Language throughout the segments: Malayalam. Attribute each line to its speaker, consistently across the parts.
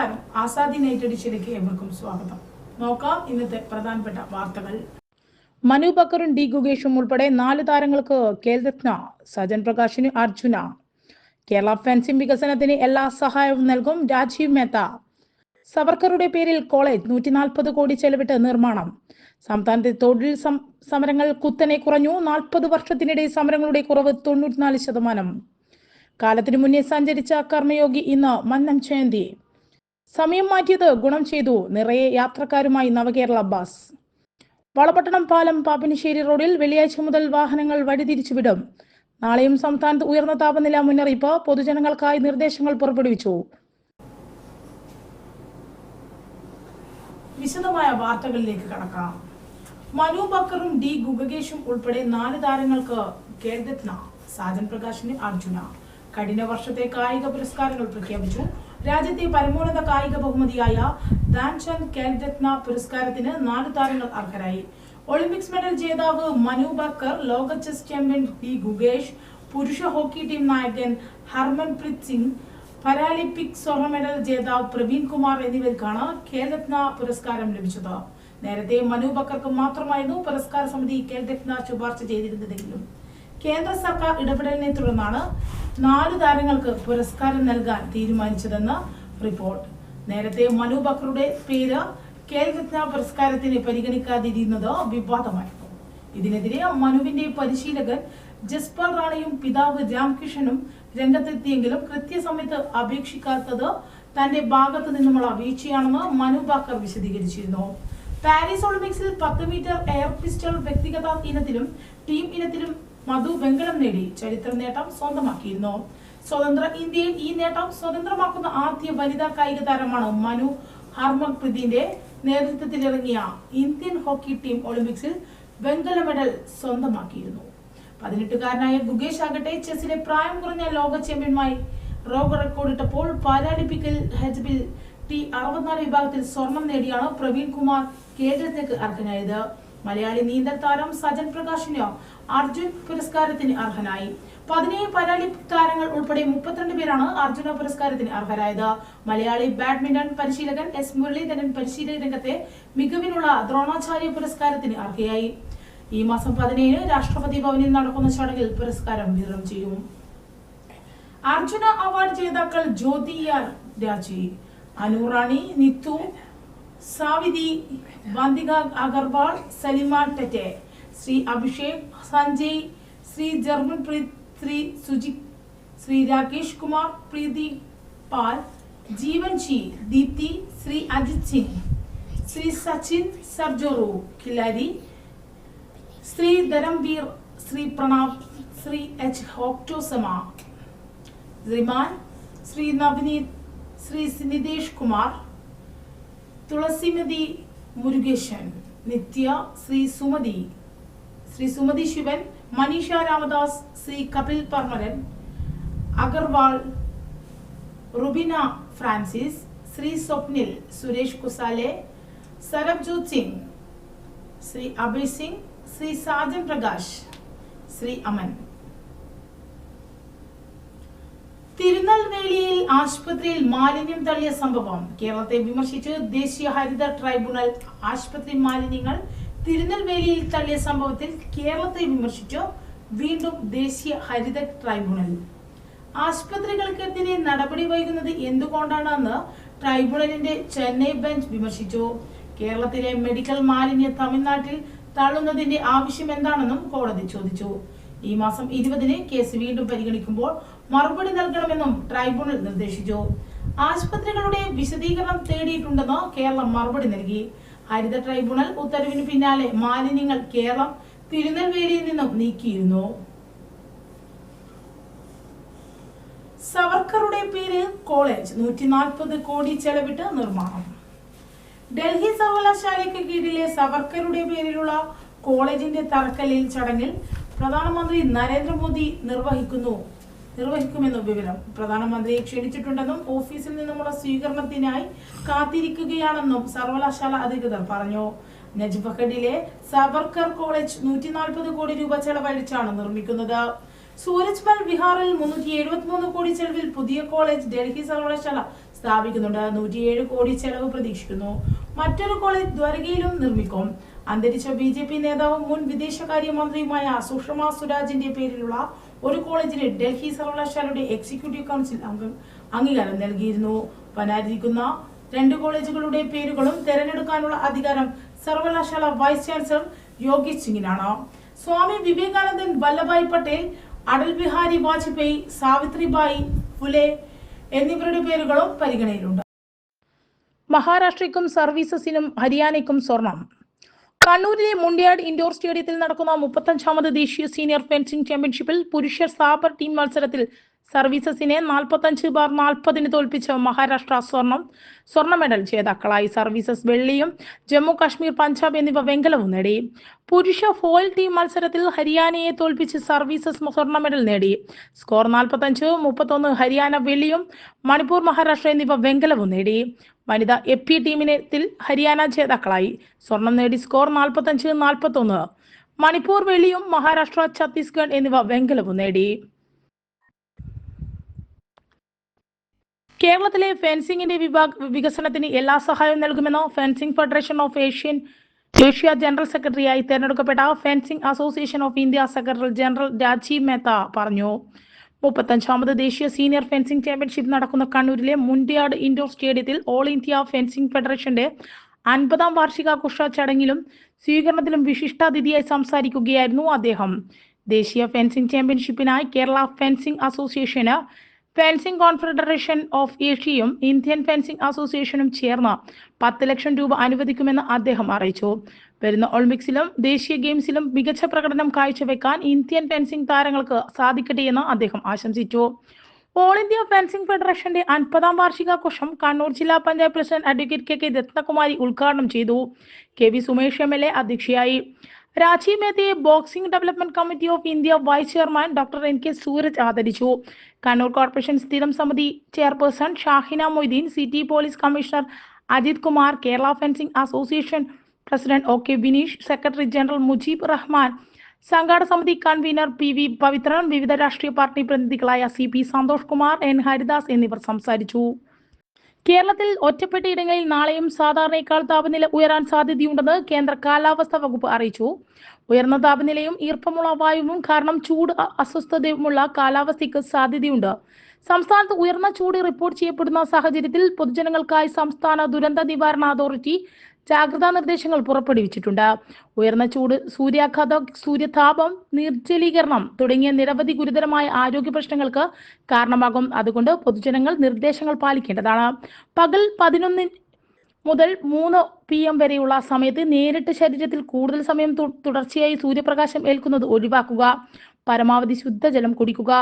Speaker 1: നമസ്കാരം ആസാദി നൈറ്റ് ഏവർക്കും സ്വാഗതം നോക്കാം ഇന്നത്തെ പ്രധാനപ്പെട്ട വാർത്തകൾ മനു ബക്കറും ഡി ഗുഗേഷും ഉൾപ്പെടെ നാല് താരങ്ങൾക്ക് കേൽരത്ന സജൻ പ്രകാശിന് അർജുന കേരള ഫെൻസിംഗ് വികസനത്തിന് എല്ലാ സഹായവും നൽകും രാജീവ് മേത്ത സവർക്കറുടെ പേരിൽ കോളേജ് നൂറ്റി നാൽപ്പത് കോടി ചെലവിട്ട് നിർമ്മാണം സംസ്ഥാനത്തെ തൊഴിൽ സമരങ്ങൾ കുത്തനെ കുറഞ്ഞു നാൽപ്പത് വർഷത്തിനിടെ സമരങ്ങളുടെ കുറവ് തൊണ്ണൂറ്റിനാല് ശതമാനം കാലത്തിനു മുന്നേ സഞ്ചരിച്ച കർമ്മയോഗി ഇന്ന് മന്നം ജയന്തി സമയം മാറ്റിയത് ഗുണം ചെയ്തു നിറയെ യാത്രക്കാരുമായി നവകേരള ബസ് വളപട്ടണം പാലം പാപ്പിനിശ്ശേരി റോഡിൽ വെള്ളിയാഴ്ച മുതൽ വാഹനങ്ങൾ വഴിതിരിച്ചുവിടും നാളെയും സംസ്ഥാനത്ത് ഉയർന്ന താപനില മുന്നറിയിപ്പ് പൊതുജനങ്ങൾക്കായി നിർദ്ദേശങ്ങൾ പുറപ്പെടുവിച്ചു വിശദമായ വാർത്തകളിലേക്ക് കടക്കാം മനു ബക്കറും ഡി ഗുഗകേഷും ഉൾപ്പെടെ നാല് താരങ്ങൾക്ക് കേരളത്തിന് സാജൻ പ്രകാശിന് അർജുന കഠിന വർഷത്തെ കായിക പുരസ്കാരങ്ങൾ പ്രഖ്യാപിച്ചു രാജ്യത്തെ പരമോന്നത കായിക ബഹുമതിയായ ധാൻചന്ദ് ഖേൽ പുരസ്കാരത്തിന് നാല് താരങ്ങൾ അർഹരായി ഒളിമ്പിക്സ് മെഡൽ ജേതാവ് മനു ബക്കർ ലോക ചെസ് ചാമ്പ്യൻ ഡി ഗുഗേഷ് പുരുഷ ഹോക്കി ടീം നായകൻ ഹർമൻപ്രീത് സിംഗ് പാരാലിമ്പിക് സ്വർണ്ണ മെഡൽ ജേതാവ് പ്രവീൺ കുമാർ എന്നിവർക്കാണ് ഖേൽരത്ന പുരസ്കാരം ലഭിച്ചത് നേരത്തെ മനു ബക്കർക്ക് മാത്രമായിരുന്നു പുരസ്കാര സമിതി ഖേൽരത്ന ശുപാർശ ചെയ്തിരുന്നതെങ്കിലും കേന്ദ്ര സർക്കാർ ഇടപെടലിനെ തുടർന്നാണ് നാല് താരങ്ങൾക്ക് പുരസ്കാരം നൽകാൻ തീരുമാനിച്ചതെന്ന് റിപ്പോർട്ട് നേരത്തെ മനു ബക്രുടെ പേര് ഖേൽരത്ന പുരസ്കാരത്തിന് പരിഗണിക്കാതിരുന്നത് വിവാദമായിരുന്നു ഇതിനെതിരെ മനുവിന്റെ പരിശീലകൻ ജസ്പാൽ റാണയും പിതാവ് രാംകിഷനും രംഗത്തെത്തിയെങ്കിലും കൃത്യസമയത്ത് അപേക്ഷിക്കാത്തത് തന്റെ ഭാഗത്തു നിന്നുമുള്ള വീഴ്ചയാണെന്ന് മനു ബാക്കർ വിശദീകരിച്ചിരുന്നു പാരീസ് ഒളിമ്പിക്സിൽ പത്ത് മീറ്റർ എയർ പിസ്റ്റൾ വ്യക്തിഗത ഇനത്തിലും ടീം ഇനത്തിലും മധു വെങ്കലം നേടി ചരിത്ര നേട്ടം സ്വന്തമാക്കിയിരുന്നു സ്വതന്ത്ര ഇന്ത്യയിൽ ഈ നേട്ടം സ്വതന്ത്രമാക്കുന്ന ആദ്യ വനിതാ കായിക താരമാണ് മനു ഹർമക്പ്രീതിന്റെ നേതൃത്വത്തിലിറങ്ങിയ ഇന്ത്യൻ ഹോക്കി ടീം ഒളിമ്പിക്സിൽ വെങ്കല മെഡൽ സ്വന്തമാക്കിയിരുന്നു പതിനെട്ടുകാരനായ ഗുഗേഷ് ആകട്ടെ ചെസ്സിലെ പ്രായം കുറഞ്ഞ ലോക ചാമ്പ്യന്മായി റെക്കോർഡ് റെക്കോർഡിട്ടപ്പോൾ പാരാലിമ്പിക്കിൽ ഹെജ്ബിൽ ടി അറുപത്തിനാല് വിഭാഗത്തിൽ സ്വർണം നേടിയാണ് പ്രവീൺ കുമാർ കേരളത്തിലേക്ക് അർഹനായത് മലയാളി നീന്തൽ താരം സജൻ പ്രകാശിനോ അർജുൻ പുരസ്കാരത്തിന് അർഹനായി പതിനേഴ് പാരാലിംപിക് താരങ്ങൾ ഉൾപ്പെടെ മുപ്പത്തിരണ്ട് പേരാണ് അർജുന പുരസ്കാരത്തിന് അർഹരായത് മലയാളി ബാഡ്മിന്റൺ പരിശീലകൻ എസ് മുരളീധരൻ പരിശീലന രംഗത്തെ മികവിനുള്ള ദ്രോണാചാര്യ പുരസ്കാരത്തിന് അർഹയായി ഈ മാസം പതിനേഴ് രാഷ്ട്രപതി ഭവനിൽ നടക്കുന്ന ചടങ്ങിൽ പുരസ്കാരം വിതരണം ചെയ്യും അർജുന അവാർഡ് ജേതാക്കൾ ജ്യോതി ആർ രാജി അനുറാണി നിത്തു സാവിതി വന്തിക അഗർവാൾ സലിമ ടെറ്റെ ശ്രീ അഭിഷേക് സഞ്ജയ് ശ്രീ ജർമ്മൻ പ്രീത് ശ്രീ സുജി ശ്രീ രാകേഷ് കുമാർ പ്രീതി പാൽ ജീവൻ ജി ദീപ്തി ശ്രീ അജിത് സിംഗ് ശ്രീ സച്ചിൻ സർജോറു കിലാരി ശ്രീ ധരംവീർ ശ്രീ പ്രണാബ് ശ്രീ എച്ച് ഹോക്ടോസമ റിമാൻ ശ്രീ നവനീത് ശ്രീ നിതേഷ് കുമാർ തുളസിമതി മുരുകേശൻ നിത്യ ശ്രീ സുമതി ശ്രീ സുമതി ശിവൻ മനീഷ രാമദാസ് ശ്രീ കപിൽ പർമരൻ അഗർവാൾ റുബിന ഫ്രാൻസിസ് ശ്രീ സ്വപ്നിൽ സുരേഷ് കുസാലെ സരബ്ജോത് സിംഗ് ശ്രീ അഭയ് സിംഗ് ശ്രീ സാജൻ പ്രകാശ് ശ്രീ അമൻ തിരുനെൽവേലിയിൽ ആശുപത്രിയിൽ മാലിന്യം തള്ളിയ സംഭവം കേരളത്തെ വിമർശിച്ച് ദേശീയ ഹരിത ട്രൈബ്യൂണൽ ആശുപത്രി മാലിന്യങ്ങൾ തിരുനെൽവേലിയിൽ തള്ളിയ സംഭവത്തിൽ കേരളത്തെ വിമർശിച്ചു വീണ്ടും ദേശീയ ഹരിത ട്രൈബ്യൂണൽ ആശുപത്രികൾക്കെതിരെ നടപടി വൈകുന്നത് എന്തുകൊണ്ടാണെന്ന് ട്രൈബ്യൂണലിന്റെ ചെന്നൈ ബെഞ്ച് വിമർശിച്ചു കേരളത്തിലെ മെഡിക്കൽ മാലിന്യം തമിഴ്നാട്ടിൽ തള്ളുന്നതിന്റെ ആവശ്യം എന്താണെന്നും കോടതി ചോദിച്ചു ഈ മാസം ഇരുപതിന് കേസ് വീണ്ടും പരിഗണിക്കുമ്പോൾ മറുപടി നൽകണമെന്നും ട്രൈബ്യൂണൽ നിർദ്ദേശിച്ചു ആശുപത്രികളുടെ വിശദീകരണം തേടിയിട്ടുണ്ടെന്ന് കേരളം മറുപടി നൽകി ഹരിത ട്രൈബ്യൂണൽ ഉത്തരവിന് പിന്നാലെ മാലിന്യങ്ങൾ കേരളം തിരുനെൽവേലിയിൽ നിന്നും നീക്കിയിരുന്നു സവർക്കറുടെ പേര് കോളേജ് നൂറ്റി നാൽപ്പത് കോടി ചെലവിട്ട് നിർമ്മാണം ഡൽഹി സർവകലാശാലയ്ക്ക് കീഴിലെ സവർക്കറുടെ പേരിലുള്ള കോളേജിന്റെ തറക്കല്ലിൽ ചടങ്ങിൽ പ്രധാനമന്ത്രി നരേന്ദ്രമോദി നിർവഹിക്കുന്നു നിർവഹിക്കുമെന്നും വിവരം പ്രധാനമന്ത്രിയെ ക്ഷണിച്ചിട്ടുണ്ടെന്നും ഓഫീസിൽ നിന്നുമുള്ള സ്വീകരണത്തിനായി കാത്തിരിക്കുകയാണെന്നും സർവകലാശാല അധികൃതർ പറഞ്ഞു നജ്ബഹഡിലെ സബർക്കർ കോളേജ് നൂറ്റി നാൽപ്പത് കോടി രൂപ ചെലവഴിച്ചാണ് നിർമ്മിക്കുന്നത് സൂരജ്മൽ ബിഹാറിൽ മുന്നൂറ്റി എഴുപത്തിമൂന്ന് കോടി ചെലവിൽ പുതിയ കോളേജ് ഡൽഹി സർവകലാശാല സ്ഥാപിക്കുന്നുണ്ട് നൂറ്റിയേഴ് കോടി ചെലവ് പ്രതീക്ഷിക്കുന്നു മറ്റൊരു കോളേജ് ദ്വാരകയിലും നിർമ്മിക്കും അന്തരിച്ച ബി ജെ പി നേതാവും മുൻ വിദേശകാര്യമന്ത്രിയുമായ സുഷമ സ്വരാജിന്റെ പേരിലുള്ള ഒരു കോളേജിന് ഡൽഹി സർവകലാശാലയുടെ എക്സിക്യൂട്ടീവ് കൗൺസിൽ അംഗം അംഗീകാരം നൽകിയിരുന്നു വരാനിരിക്കുന്ന രണ്ട് കോളേജുകളുടെ പേരുകളും തെരഞ്ഞെടുക്കാനുള്ള അധികാരം സർവകലാശാല വൈസ് ചാൻസലർ യോഗി സിംഗിനാണ് സ്വാമി വിവേകാനന്ദൻ വല്ലഭായ് പട്ടേൽ അടൽ ബിഹാരി വാജ്പേയി സാവിത്രിബായി ഫുലെ എന്നിവരുടെ പേരുകളും പരിഗണയിലുണ്ട് മഹാരാഷ്ട്രയ്ക്കും സർവീസസിനും ഹരിയാനയ്ക്കും സ്വർണം കണ്ണൂരിലെ മുണ്ടിയാട് ഇൻഡോർ സ്റ്റേഡിയത്തിൽ നടക്കുന്ന മുപ്പത്തഞ്ചാമത് ദേശീയ സീനിയർ ഫെൻസിംഗ് ചാമ്പ്യൻഷിപ്പിൽ പുരുഷ സാബർ ടീം മത്സരത്തിൽ സർവീസസിനെ നാൽപ്പത്തഞ്ച് ബാർ നാൽപ്പതിന് തോൽപ്പിച്ച മഹാരാഷ്ട്ര സ്വർണം സ്വർണ്ണ മെഡൽ ജേതാക്കളായി സർവീസസ് വെള്ളിയും ജമ്മു കാശ്മീർ പഞ്ചാബ് എന്നിവ വെങ്കലവും നേടി പുരുഷ ഫോൾ ടീം മത്സരത്തിൽ ഹരിയാനയെ തോൽപ്പിച്ച് സർവീസസ് സ്വർണ്ണ മെഡൽ നേടി സ്കോർ നാൽപ്പത്തഞ്ച് മുപ്പത്തൊന്ന് ഹരിയാന വെള്ളിയും മണിപ്പൂർ മഹാരാഷ്ട്ര എന്നിവ വെങ്കലവും നേടി വനിതാ എ പി ടീമിനത്തിൽ ഹരിയാന ജേതാക്കളായി സ്വർണം നേടി സ്കോർ നാൽപ്പത്തി അഞ്ച് നാൽപ്പത്തി ഒന്ന് മണിപ്പൂർ വെള്ളിയും മഹാരാഷ്ട്ര ഛത്തീസ്ഗഡ് എന്നിവ വെങ്കലവും നേടി കേരളത്തിലെ ഫെൻസിംഗിന്റെ വിഭാഗ വികസനത്തിന് എല്ലാ സഹായവും നൽകുമെന്ന് fencing federation of Asian Asia general സെക്രട്ടറിയായി തെരഞ്ഞെടുക്കപ്പെട്ട fencing association of India secretary general Rajeev Mehta പറഞ്ഞു മുപ്പത്തഞ്ചാമത് ദേശീയ സീനിയർ ഫെൻസിംഗ് ചാമ്പ്യൻഷിപ്പ് നടക്കുന്ന കണ്ണൂരിലെ മുണ്ടിയാട് ഇൻഡോർ സ്റ്റേഡിയത്തിൽ ഓൾ ഇന്ത്യ ഫെൻസിംഗ് ഫെഡറേഷന്റെ അൻപതാം വാർഷികാഘോഷ ചടങ്ങിലും സ്വീകരണത്തിലും വിശിഷ്ടാതിഥിയായി സംസാരിക്കുകയായിരുന്നു അദ്ദേഹം ദേശീയ ഫെൻസിംഗ് ചാമ്പ്യൻഷിപ്പിനായി കേരള ഫെൻസിംഗ് അസോസിയേഷന് ഫെൻസിംഗ് കോൺഫെഡറേഷൻ ഓഫ് ഏഷ്യയും ഇന്ത്യൻ ഫെൻസിംഗ് അസോസിയേഷനും ചേർന്ന് പത്ത് ലക്ഷം രൂപ അനുവദിക്കുമെന്ന് അദ്ദേഹം അറിയിച്ചു വരുന്ന ഒളിമ്പിക്സിലും ദേശീയ ഗെയിംസിലും മികച്ച പ്രകടനം കാഴ്ചവെക്കാൻ ഇന്ത്യൻ ഫെൻസിംഗ് താരങ്ങൾക്ക് സാധിക്കട്ടെ എന്ന് അദ്ദേഹം ആശംസിച്ചു ഓൾ ഇന്ത്യ ഫെൻസിംഗ് ഫെഡറേഷന്റെ അൻപതാം വാർഷികാഘോഷം കണ്ണൂർ ജില്ലാ panchayat president advocate K K Rathnakumari ഉദ്ഘാടനം ചെയ്തു K V Sumesh M L A അധ്യക്ഷയായി രാജീവ് മേത്തയെ boxing development committee of India vice chairman doctor N K Sooraj ആദരിച്ചു കണ്ണൂർ കോർപ്പറേഷൻ സ്ഥിരം സമിതി chairperson Shahina Moideen city police commissioner Ajith Kumar Kerala fencing association president O K Vineesh secretary general Mujeeb Rahman സംഘാട സമിതി കൺവീനർ പി വി പവിത്രൻ വിവിധ രാഷ്ട്രീയ പാർട്ടി പ്രതിനിധികളായ C P Santhosh Kumar N Haridas എന്നിവർ സംസാരിച്ചു കേരളത്തിൽ ഒറ്റപ്പെട്ട ഇടങ്ങളിൽ നാളെയും സാധാരണയേക്കാൾ താപനില ഉയരാൻ സാധ്യതയുണ്ടെന്ന് കേന്ദ്ര കാലാവസ്ഥാ വകുപ്പ് അറിയിച്ചു ഉയർന്ന താപനിലയും ഈർപ്പമുള്ള വായുവും കാരണം ചൂട് അസ്വസ്ഥതയുമുള്ള കാലാവസ്ഥയ്ക്ക് സാധ്യതയുണ്ട് സംസ്ഥാനത്ത് ഉയർന്ന ചൂട് റിപ്പോർട്ട് ചെയ്യപ്പെടുന്ന സാഹചര്യത്തിൽ പൊതുജനങ്ങൾക്കായി സംസ്ഥാന ദുരന്ത നിവാരണ അതോറിറ്റി ജാഗ്രതാ നിർദ്ദേശങ്ങൾ പുറപ്പെടുവിച്ചിട്ടുണ്ട് ഉയർന്ന ചൂട് സൂര്യാഘാത സൂര്യതാപം നിർജ്ജലീകരണം തുടങ്ങിയ നിരവധി ഗുരുതരമായ ആരോഗ്യ പ്രശ്നങ്ങൾക്ക് കാരണമാകും അതുകൊണ്ട് പൊതുജനങ്ങൾ നിർദ്ദേശങ്ങൾ പാലിക്കേണ്ടതാണ് പകൽ പതിനൊന്ന് മുതൽ മൂന്ന് പി എം വരെയുള്ള സമയത്ത് നേരിട്ട് ശരീരത്തിൽ കൂടുതൽ സമയം തുടർച്ചയായി സൂര്യപ്രകാശം ഏൽക്കുന്നത് ഒഴിവാക്കുക പരമാവധി ശുദ്ധജലം കുടിക്കുക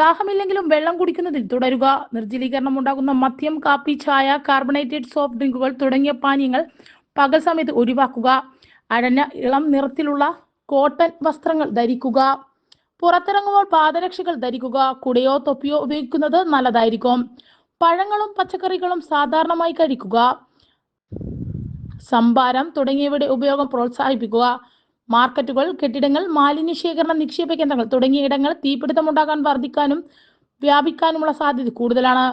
Speaker 1: ദാഹമില്ലെങ്കിലും വെള്ളം കുടിക്കുന്നതിൽ തുടരുക നിർജ്ജലീകരണം ഉണ്ടാകുന്ന മദ്യം കാപ്പി ചായ കാർബണേറ്റഡ് സോഫ്റ്റ് ഡ്രിങ്കുകൾ തുടങ്ങിയ പാനീയങ്ങൾ പകൽ സമയത്ത് ഒഴിവാക്കുക അഴഞ്ഞ ഇളം നിറത്തിലുള്ള കോട്ടൺ വസ്ത്രങ്ങൾ ധരിക്കുക പുറത്തിറങ്ങുമ്പോൾ പാദരക്ഷകൾ ധരിക്കുക കുടയോ തൊപ്പിയോ ഉപയോഗിക്കുന്നത് നല്ലതായിരിക്കും പഴങ്ങളും പച്ചക്കറികളും സാധാരണമായി കഴിക്കുക സംഭാരം തുടങ്ങിയവയുടെ ഉപയോഗം പ്രോത്സാഹിപ്പിക്കുക മാർക്കറ്റുകൾ കെട്ടിടങ്ങൾ മാലിന്യ ശേഖരണ നിക്ഷേപ കേന്ദ്രങ്ങൾ തുടങ്ങിയ ഇടങ്ങൾ തീപിടുത്തമുണ്ടാകാൻ വർദ്ധിക്കാനും വ്യാപിക്കാനുമുള്ള സാധ്യത കൂടുതലാണ്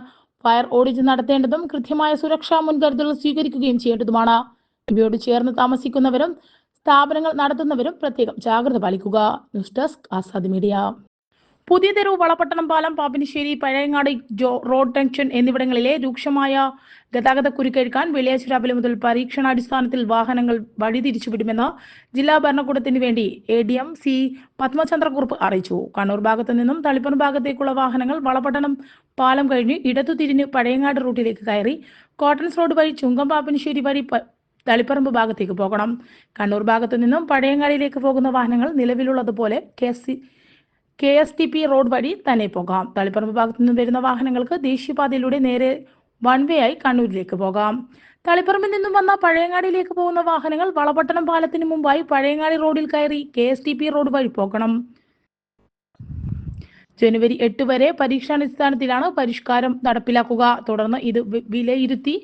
Speaker 1: ഫയർ ഓഡിറ്റ് നടത്തേണ്ടതും കൃത്യമായ സുരക്ഷാ മുൻകരുതലുകൾ സ്വീകരിക്കുകയും ചെയ്യേണ്ടതുമാണ് ഇവയോട് ചേർന്ന് താമസിക്കുന്നവരും സ്ഥാപനങ്ങൾ നടത്തുന്നവരും പ്രത്യേകം ജാഗ്രത പാലിക്കുക ന്യൂസ് ഡെസ്ക് ആസാദ് മീഡിയ പുതിയ തെരുവ് വളപട്ടണം പാലം പാപ്പിനിശ്ശേരി പഴയങ്ങാട് റോഡ് ജംഗ്ഷൻ എന്നിവിടങ്ങളിലെ രൂക്ഷമായ ഗതാഗത കുരുക്കേൽക്കാൻ വെള്ളിയാഴ്ച രാവിലെ മുതൽ പരീക്ഷണാടിസ്ഥാനത്തിൽ വാഹനങ്ങൾ വഴിതിരിച്ചുവിടുമെന്ന് ജില്ലാ ഭരണകൂടത്തിന് വേണ്ടി A D M C Padmachandrakurup അറിയിച്ചു കണ്ണൂർ ഭാഗത്തു നിന്നും തളിപ്പൻ ഭാഗത്തേക്കുള്ള വാഹനങ്ങൾ വളപട്ടണം പാലം കഴിഞ്ഞ് ഇടത്തുതിരിഞ്ഞ് പഴയങ്ങാട് റൂട്ടിലേക്ക് കയറി കോട്ടൺസ് റോഡ് വഴി ചുങ്കം പാപ്പിനിശ്ശേരി വഴി തളിപ്പറമ്പ് ഭാഗത്തേക്ക് പോകണം കണ്ണൂർ ഭാഗത്തു നിന്നും പഴയങ്ങാടിയിലേക്ക് പോകുന്ന വാഹനങ്ങൾ നിലവിലുള്ളതുപോലെ K C K S T P road വഴി തന്നെ പോകാം തളിപ്പറമ്പ് ഭാഗത്തു നിന്നും വരുന്ന വാഹനങ്ങൾക്ക് ദേശീയപാതയിലൂടെ നേരെ വൺ വേ ആയി കണ്ണൂരിലേക്ക് പോകാം തളിപ്പറമ്പിൽ നിന്നും വന്ന പഴയങ്ങാടിയിലേക്ക് പോകുന്ന വാഹനങ്ങൾ വളപട്ടണം പാലത്തിന് മുമ്പായി പഴയങ്ങാടി റോഡിൽ കയറി K S T P road വഴി പോകണം ജനുവരി എട്ട് വരെ പരീക്ഷാടിസ്ഥാനത്തിലാണ് പരിഷ്കാരം നടപ്പിലാക്കുക തുടർന്ന് ഇത് വിലയിരുത്തി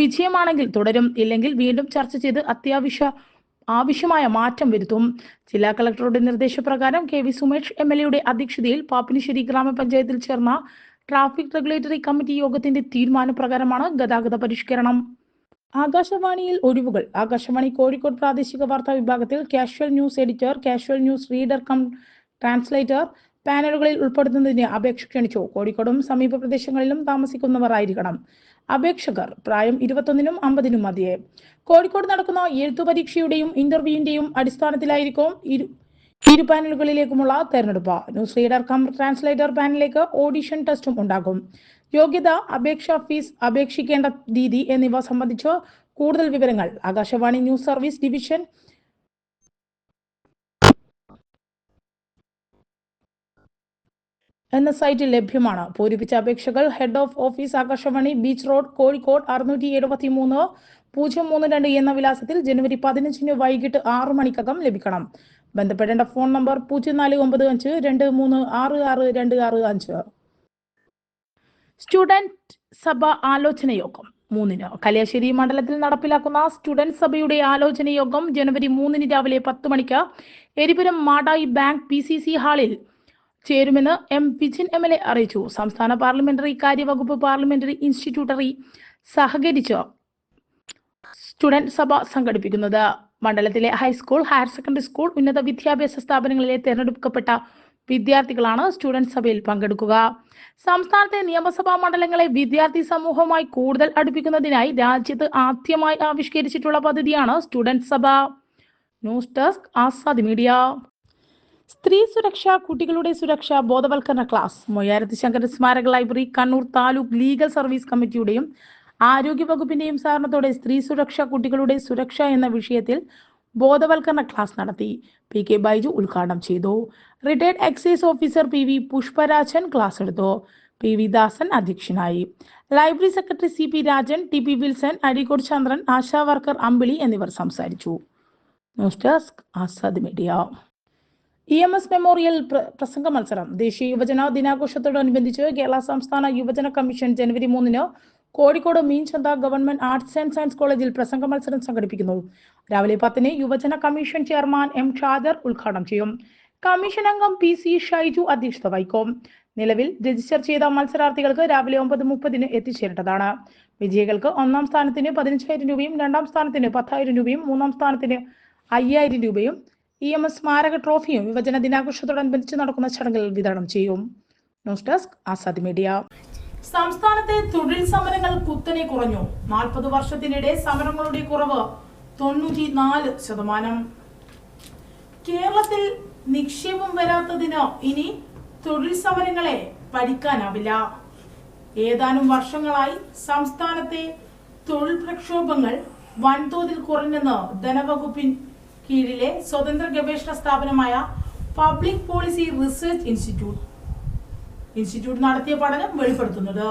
Speaker 1: വിജയമാണെങ്കിൽ തുടരും ഇല്ലെങ്കിൽ വീണ്ടും ചർച്ച ചെയ്ത് അത്യാവശ്യ ആവശ്യമായ മാറ്റം വരുത്തും ജില്ലാ കളക്ടറുടെ നിർദ്ദേശപ്രകാരം K V Sumesh M L എയുടെ അധ്യക്ഷതയിൽ പാപ്പിനിശ്ശേരി ഗ്രാമപഞ്ചായത്തിൽ ചേർന്ന ട്രാഫിക് റെഗുലേറ്ററി കമ്മിറ്റി യോഗത്തിന്റെ തീരുമാനപ്രകാരമാണ് ഗതാഗത പരിഷ്കരണം ആകാശവാണിയിൽ ഒഴിവുകൾ ആകാശവാണി കോഴിക്കോട് പ്രാദേശിക വാർത്താ വിഭാഗത്തിൽ casual news editor casual news reader cum translator പാനലുകളിൽ ഉൾപ്പെടുത്തുന്നതിന് അപേക്ഷ ക്ഷണിച്ചു കോഴിക്കോടും സമീപ പ്രദേശങ്ങളിലും താമസിക്കുന്നവർ ആയിരിക്കണം അപേക്ഷകർ പ്രായം ഇരുപത്തൊന്നിനും അമ്പതിനും മതിയെ കോഴിക്കോട് നടക്കുന്ന എഴുത്തു പരീക്ഷയുടെയും ഇന്റർവ്യൂവിന്റെയും അടിസ്ഥാനത്തിലായിരിക്കും ഇരു പാനലുകളിലേക്കുമുള്ള തെരഞ്ഞെടുപ്പ് ന്യൂസ് റീഡർ കം ട്രാൻസ്ലേറ്റർ പാനലിലേക്ക് ഓഡിഷൻ ടെസ്റ്റും ഉണ്ടാകും യോഗ്യത അപേക്ഷാ ഫീസ് അപേക്ഷിക്കേണ്ട രീതി എന്നിവ സംബന്ധിച്ച് കൂടുതൽ വിവരങ്ങൾ ആകാശവാണി ന്യൂസ് സർവീസ് ഡിവിഷൻ എന്ന സൈറ്റിൽ ലഭ്യമാണ് പൂരിപ്പിച്ച അപേക്ഷകൾ head of office Akashvani beach road Kozhikode അറുന്നൂറ്റി എഴുപത്തി മൂന്ന് പൂജ്യം മൂന്ന് രണ്ട് എന്ന വിലാസത്തിൽ ജനുവരി പതിനഞ്ചിന് വൈകിട്ട് ആറു മണിക്കകം ലഭിക്കണം ബന്ധപ്പെടേണ്ട ഫോൺ നമ്പർ പൂജ്യം നാല് ഒമ്പത് അഞ്ച് രണ്ട് മൂന്ന് ആറ് ആറ് രണ്ട് ആറ് അഞ്ച് സ്റ്റുഡൻറ് സഭ ആലോചന യോഗം മൂന്നിന് കലാശ്ശേരി മണ്ഡലത്തിൽ നടപ്പിലാക്കുന്ന സ്റ്റുഡൻറ് സഭയുടെ ആലോചന യോഗം ജനുവരി മൂന്നിന് രാവിലെ പത്ത് മണിക്ക് എരിപുരം മാടായി ബാങ്ക് പി ഹാളിൽ ചേരുമെന്ന് M Vijin M L A അറിയിച്ചു സംസ്ഥാന പാർലമെന്ററി കാര്യവകുപ്പ് പാർലമെന്ററി ഇൻസ്റ്റിറ്റ്യൂട്ടറി സഹകരിച്ച് സ്റ്റുഡന്റ് സഭ സംഘടിപ്പിക്കുന്നത് മണ്ഡലത്തിലെ ഹൈസ്കൂൾ ഹയർ സെക്കൻഡറി സ്കൂൾ ഉന്നത വിദ്യാഭ്യാസ സ്ഥാപനങ്ങളിലെ തിരഞ്ഞെടുക്കപ്പെട്ട വിദ്യാർത്ഥികളാണ് സ്റ്റുഡന്റ് സഭയിൽ പങ്കെടുക്കുക സംസ്ഥാനത്തെ നിയമസഭാ മണ്ഡലങ്ങളെ വിദ്യാർത്ഥി സമൂഹവുമായി കൂടുതൽ അടുപ്പിക്കുന്നതിനായി രാജ്യത്ത് ആദ്യമായി ആവിഷ്കരിച്ചിട്ടുള്ള പദ്ധതിയാണ് സ്റ്റുഡന്റ് സഭ ന്യൂസ് ഡെസ്ക് ആസാദ് മീഡിയ സ്ത്രീ സുരക്ഷ കുട്ടികളുടെ സുരക്ഷ ബോധവൽക്കരണ ക്ലാസ് മൊയ്യാരത്ത് ശങ്കരൻ സ്മാരക library Kannur taluk legal service കമ്മിറ്റിയുടെയും ആരോഗ്യവകുപ്പിന്റെയും സഹകരണത്തോടെ സ്ത്രീ സുരക്ഷ കുട്ടികളുടെ സുരക്ഷ എന്ന വിഷയത്തിൽ ബോധവൽക്കരണ ക്ലാസ് നടത്തി പി കെ ബൈജു ഉദ്ഘാടനം ചെയ്തു retired excise officer P V Pushparajan class എടുത്തു പി വി ദാസൻ അധ്യക്ഷനായി library secretary C P Rajan T P Wilson Arikode Chandran ASHA worker Ambili എന്നിവർ സംസാരിച്ചു news desk Azad media E M S memorial പ്രസംഗ മത്സരം ദേശീയ യുവജന ദിനാഘോഷത്തോടനുബന്ധിച്ച് കേരള സംസ്ഥാന യുവജന കമ്മീഷൻ ജനുവരി മൂന്നിന് Kozhikode Meenchantha government arts and science കോളേജിൽ പ്രസംഗ മത്സരം സംഘടിപ്പിക്കുന്നു രാവിലെ പത്തിന് യുവജന കമ്മീഷൻ ചെയർമാൻ എം ഷാദർ ഉദ്ഘാടനം ചെയ്യും കമ്മീഷൻ അംഗം പി സി ഷൈജു അധ്യക്ഷത വഹിക്കും നിലവിൽ രജിസ്റ്റർ ചെയ്ത മത്സരാർത്ഥികൾക്ക് രാവിലെ ഒമ്പത് മുപ്പതിന് എത്തിച്ചേരേണ്ടതാണ് വിജയികൾക്ക് ഒന്നാം സ്ഥാനത്തിന് പതിനഞ്ചായിരം രൂപയും രണ്ടാം സ്ഥാനത്തിന് പത്തായിരം രൂപയും മൂന്നാം സ്ഥാനത്തിന് അയ്യായിരം രൂപയും ഇ എം എസ് സ്മാരക ട്രോഫിയും യുവജന ദിനാഘോഷത്തോടനുബന്ധിച്ച് നടക്കുന്ന ചടങ്ങിൽ വിതരണം ചെയ്യും ന്യൂസ് ഡെസ്ക് ആസാദ് മീഡിയ സംസ്ഥാനത്തെ തൊഴിൽ സമരങ്ങൾ കുത്തനെ കുറഞ്ഞു നാൽപ്പത് വർഷത്തിനിടെ സമരങ്ങളുടെ കുറവ് തൊണ്ണൂറ്റി ശതമാനം കേരളത്തിൽ നിക്ഷേപം വരാത്തതിന് ഇനി തൊഴിൽ സമരങ്ങളെ പഠിക്കാനാവില്ല ഏതാനും വർഷങ്ങളായി സംസ്ഥാനത്തെ തൊഴിൽ പ്രക്ഷോഭങ്ങൾ വൻതോതിൽ കുറഞ്ഞെന്ന് ധനവകുപ്പിൻ കീഴിലെ സ്വതന്ത്ര ഗവേഷണ സ്ഥാപനമായ public policy research institute institute നടത്തിയ പഠനം വെളിപ്പെടുത്തുന്നത്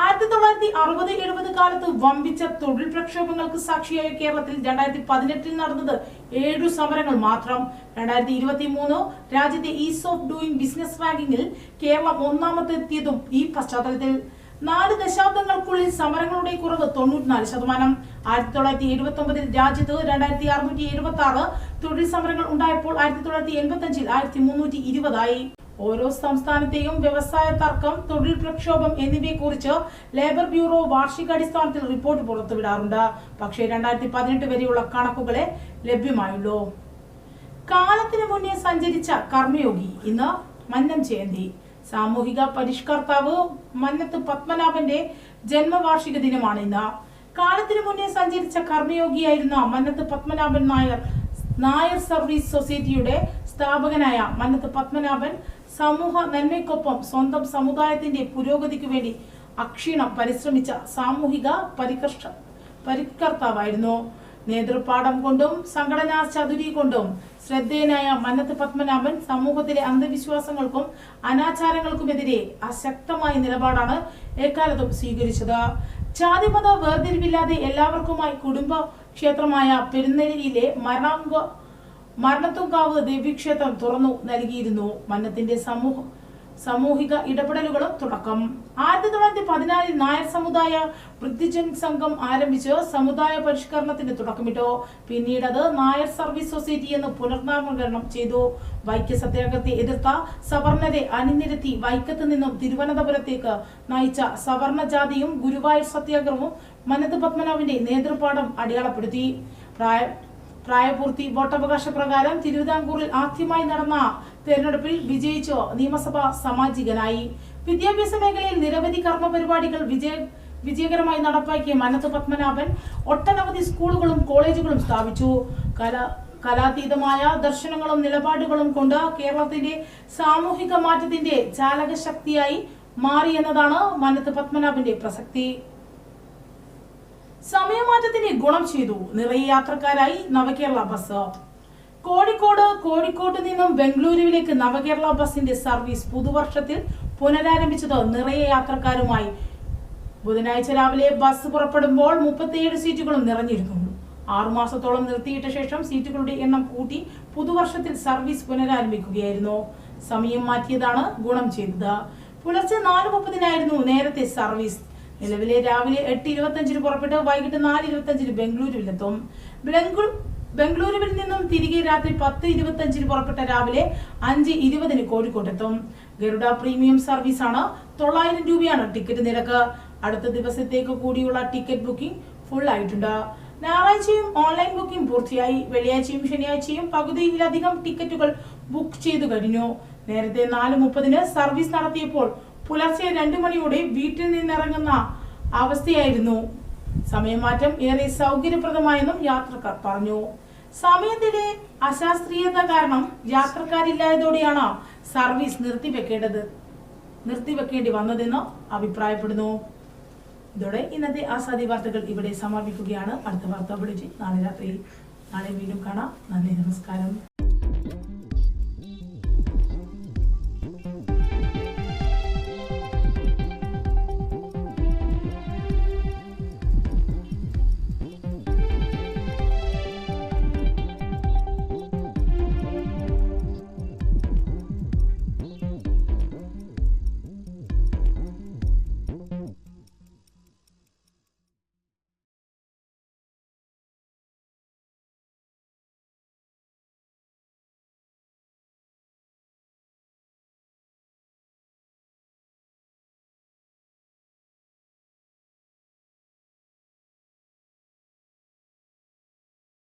Speaker 1: ആയിരത്തി തൊള്ളായിരത്തി അറുപത് എഴുപത് കാലത്ത് വമ്പിച്ച തൊഴിൽ പ്രക്ഷോഭങ്ങൾക്ക് സാക്ഷിയായ കേരളത്തിൽ രണ്ടായിരത്തി പതിനെട്ടിൽ നടന്നത് ഏഴു സമരങ്ങൾ മാത്രം രണ്ടായിരത്തി ഇരുപത്തി മൂന്ന് രാജ്യത്തെ ഈസ് ഓഫ് ഡൂയിങ് ബിസിനസ് റാങ്കിങ്ങിൽ കേരളം ഒന്നാമത്തെത്തിയതും ഈ പശ്ചാത്തലത്തിൽ നാല് ദശാബ്ദങ്ങൾക്കുള്ളിൽ സമരങ്ങളുടെ കുറവ് തൊണ്ണൂറ്റിനാല് ശതമാനം ആയിരത്തി തൊള്ളായിരത്തി എഴുപത്തി ഒമ്പതിൽ രാജ്യത്ത് രണ്ടായിരത്തി അറുന്നൂറ്റി എഴുപത്തി ആറ് തൊഴിൽ സമരങ്ങൾ ഉണ്ടായപ്പോൾ ആയിരത്തി തൊള്ളായിരത്തി എൺപത്തി അഞ്ചിൽ ആയിരത്തി മുന്നൂറ്റി ഇരുപതായി ഓരോ സംസ്ഥാനത്തെയും വ്യവസായ തർക്കം തൊഴിൽ പ്രക്ഷോഭം എന്നിവയെ കുറിച്ച് ലേബർ ബ്യൂറോ വാർഷികാടിസ്ഥാനത്തിൽ റിപ്പോർട്ട് പുറത്തുവിടാറുണ്ട് പക്ഷേ രണ്ടായിരത്തി പതിനെട്ട് വരെയുള്ള കണക്കുകളെ ലഭ്യമായുള്ളൂ കാലത്തിന് മുന്നേ സഞ്ചരിച്ച കർമ്മയോഗി ഇന്ന് മന്നം ജയന്തി സാമൂഹിക പരിഷ്കർത്താവ് മന്നത്ത് പത്മനാഭന്റെ ജന്മവാർഷിക ദിനമാണ് ഇന്ന് കാലത്തിനു മുന്നേ സഞ്ചരിച്ച കർമ്മയോഗിയായിരുന്ന മന്നത്ത് പത്മനാഭൻ നായർ നായർ സർവീസ് സൊസൈറ്റിയുടെ സ്ഥാപകനായ മന്നത്ത് പത്മനാഭൻ സമൂഹ നന്മയ്ക്കൊപ്പം സ്വന്തം സമുദായത്തിന്റെ പുരോഗതിക്ക് വേണ്ടി അക്ഷീണം പരിശ്രമിച്ച സാമൂഹിക പരികർഷ പരികർത്താവായിരുന്നു നേതൃപാഠം കൊണ്ടും സംഘടനാ ചതുരി കൊണ്ടും ശ്രദ്ധേയനായ മന്നത്ത് പത്മനാഭൻ സമൂഹത്തിലെ അന്ധവിശ്വാസങ്ങൾക്കും അനാചാരങ്ങൾക്കുമെതിരെ അശക്തമായ നിലപാടാണ് എക്കാലത്തും സ്വീകരിച്ചത് ജാതിമത വേർതിരിവില്ലാതെ എല്ലാവർക്കുമായി കുടുംബ ക്ഷേത്രമായ പെരുന്നേരിയിലെ മരണാങ്ക മരണത്തുങ്കാവ് ദേവീക്ഷേത്രം തുറന്നു നൽകിയിരുന്നു മന്നത്തിന്റെ സമൂഹ സാമൂഹിക ഇടപെടലുകളും തുടക്കം ആയിരത്തി തൊള്ളായിരത്തി പതിനാലിൽ നായർ സമുദായ വൃദ്ധിജൻ സംഘം ആരംഭിച്ച് സമുദായ പരിഷ്കരണത്തിന് തുടക്കമിട്ടു പിന്നീട് അത് നായർ സർവീസ് സൊസൈറ്റി എന്ന് പുനർനാമകരണം ചെയ്തു വൈക്ക സത്യാഗ്രഹത്തെ എതിർത്ത സവർണരെ അണിനിരത്തി വൈക്കത്ത് നിന്നും തിരുവനന്തപുരത്തേക്ക് നയിച്ച സവർണ ജാതിയും ഗുരുവായൂർ സത്യാഗ്രഹവും മനത് പത്മനാഭന്റെ നേതൃപാഠം അടയാളപ്പെടുത്തി പ്രായ പ്രായപൂർത്തി വോട്ടവകാശ പ്രകാരം തിരുവിതാംകൂറിൽ ആദ്യമായി നടന്ന തെരഞ്ഞെടുപ്പിൽ വിജയിച്ച് നിയമസഭാ സാമാജികനായി വിദ്യാഭ്യാസ മേഖലയിൽ നിരവധി കർമ്മ പരിപാടികൾ വിജയ വിജയകരമായി നടപ്പാക്കിയ മനത്ത് പത്മനാഭൻ ഒട്ടനവധി സ്കൂളുകളും കോളേജുകളും സ്ഥാപിച്ചു കല കലാതീതമായ ദർശനങ്ങളും നിലപാടുകളും കൊണ്ട് കേരളത്തിന്റെ സാമൂഹിക മാറ്റത്തിന്റെ ചാലകശക്തിയായി മാറി എന്നതാണ് മനത്ത് പത്മനാഭന്റെ പ്രസക്തി സമയമാറ്റത്തിന് ഗുണം ചെയ്തു നിറയെ യാത്രക്കാരായി നവകേരള ബസ് കോഴിക്കോട് കോഴിക്കോട്ട് നിന്നും ബംഗളൂരുവിലേക്ക് നവകേരള ബസിന്റെ സർവീസ് പുതുവർഷത്തിൽ പുനരാരംഭിച്ചത് നിറയെ യാത്രക്കാരുമായി ബുധനാഴ്ച രാവിലെ ബസ് പുറപ്പെടുമ്പോൾ മുപ്പത്തിയേഴ് സീറ്റുകളും നിറഞ്ഞിരുന്നു ആറുമാസത്തോളം നിർത്തിയിട്ട ശേഷം സീറ്റുകളുടെ എണ്ണം കൂട്ടി പുതുവർഷത്തിൽ സർവീസ് പുനരാരംഭിക്കുകയായിരുന്നു സമയം മാറ്റിയതാണ് ഗുണം ചെയ്തത് പുലർച്ചെ നാല് മുപ്പതിനായിരുന്നു നേരത്തെ സർവീസ് നിലവിലെ രാവിലെ എട്ട് ഇരുപത്തിയഞ്ചിന് പുറപ്പെട്ട് വൈകിട്ട് നാല് ഇരുപത്തഞ്ചിന് ബംഗളൂരുവിലെത്തും ബംഗളൂരു ബംഗളൂരുവിൽ നിന്നും തിരികെ രാത്രി പത്ത് ഇരുപത്തിയഞ്ചിന് പുറപ്പെട്ട രാവിലെ അഞ്ച് ഇരുപതിന് കോഴിക്കോട്ടെത്തും ഗരുഡ പ്രീമിയം സർവീസ് ആണ് തൊള്ളായിരം രൂപയാണ് ടിക്കറ്റ് നിരക്ക് അടുത്ത ദിവസത്തേക്ക് കൂടിയുള്ള ടിക്കറ്റ് ബുക്കിംഗ് ഫുൾ ആയിട്ടുണ്ട് ഞായറാഴ്ചയും ഓൺലൈൻ ബുക്കിംഗ് പൂർത്തിയായി വെള്ളിയാഴ്ചയും ശനിയാഴ്ചയും പകുതിയിലധികം ടിക്കറ്റുകൾ ബുക്ക് ചെയ്തു കഴിഞ്ഞു നേരത്തെ നാല് മുപ്പതിന് സർവീസ് നടത്തിയപ്പോൾ പുലർച്ചെ രണ്ടു മണിയോടെ വീട്ടിൽ നിന്നിറങ്ങുന്ന അവസ്ഥയായിരുന്നു സമയമാറ്റം ഏറെ സൗകര്യപ്രദമായെന്നും യാത്രക്കാർ പറഞ്ഞു സമയത്തിലെ അശാസ്ത്രീയത കാരണം യാത്രക്കാരില്ലായതോടെയാണ് സർവീസ് നിർത്തിവെക്കേണ്ടത് നിർത്തിവെക്കേണ്ടി വന്നതെന്നോ അഭിപ്രായപ്പെടുന്നു ഇതോടെ ഇന്നത്തെ ആസാദി വാർത്തകൾ ഇവിടെ സമാപിക്കുകയാണ് അടുത്ത വാർത്ത വിളിച്ച് നാളെ രാത്രി നാളെ വീണ്ടും കാണാം നന്ദി നമസ്കാരം